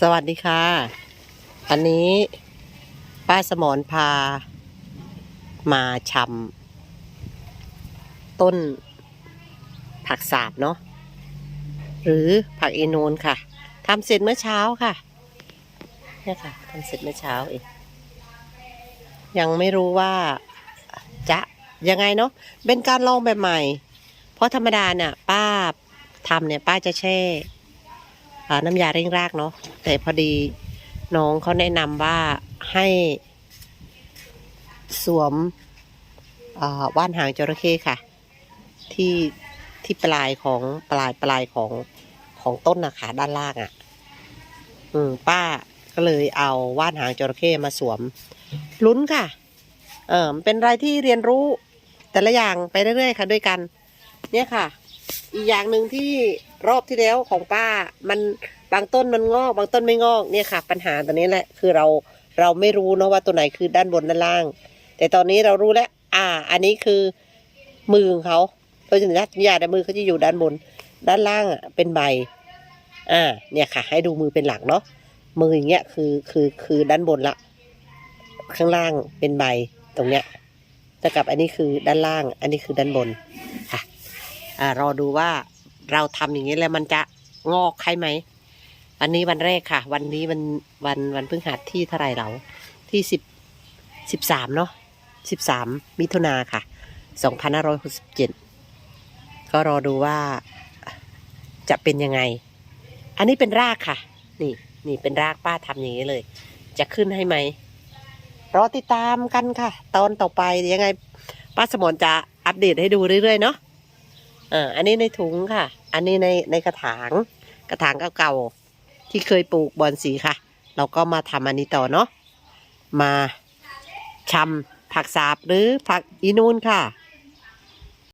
สวัสดีค่ะ อันนี้ป้าสมรพา มาชำต้นผักสาบเนาะหรือผักอีนูนค่ะทำเสร็จเมื่อเช้าค่ะเนี่ยค่ะทำเสร็จเมื่อเช้าเองยังไม่รู้ว่าจะยังไงเนาะเป็นการลองแบบใหม่ เพราะธรรมดาเนี่ยป้าทำเนี่ยป้าจะแช่ น้ำยาเร่งรากเนาะแต่พอดีน้องเขาแนะนำว่าให้สวมว่านหางจระเข้ค่ะ ที่ที่ปลายของปลายปลายของของต้นนะคะด้านล่างอะ่ะ อืมป้าก็เลยเอาว่านหางจระเข้มาสวม ลุ้นค่ะ เออเป็นอะไรที่เรียนรู้ แต่ละอย่างไปเรื่อยๆค่ะ ด้วยกัน เนี่ยค่ะ อีกอย่างหนึ่งที่รอบที่แล้วของป้ามันบางต้นมันงอก บางต้นไม่งอกเนี่ยค่ะ ปัญหาตัวนี้แหละ คือเราเราไม่รู้เนาะว่าตัวไหนคือด้านบนด้านล่าง แต่ตอนนี้เรารู้แล้ว อ่า อันนี้คือมือของเขาโดยสัญชาตญาณมือเขาจะอยู่ด้านบน ด้านล่างอะเป็นใบ อ่า เนี่ยค่ะ ให้ดูมือเป็นหลักเนาะมืออย่างเงี้ยคือคือคือด้านบนละ ข้างล่างเป็นใบตรงเนี้ยแต่กับอันนี้คือด้านล่าง อันนี้คือด้านบน อ่ารอดูว่าเราทำอย่างนี้แล้วมันจะงอกใครไหมวันนี้วันแรกค่ะ วันนี้วันวันวันพฤหัสที่เท่าไหรเรา ที่สิบสิบสามเนาะสิบสามมิถุนาค่ะสองพันห้าร้อยหกสิบเจ็ดก็รอดูว่าจะเป็นยังไง อันนี้เป็นรากค่ะ นี่นี่เป็นรากป้าทำอย่างนี้เลย จะขึ้นให้ไหมรอติดตามกันค่ะ ตอนต่อไปยังไง ป้าสมนจะอัปเดตให้ดูเรื่อยๆเนาะ อ่าอันนี้ในถุงค่ะ อันนี้ในในกระถาง กระถางเก่าๆที่เคยปลูกบอนสีค่ะ เราก็มาทำอันนี้ต่อเนาะมาชำผักสาบหรือผักอีนูนค่ะ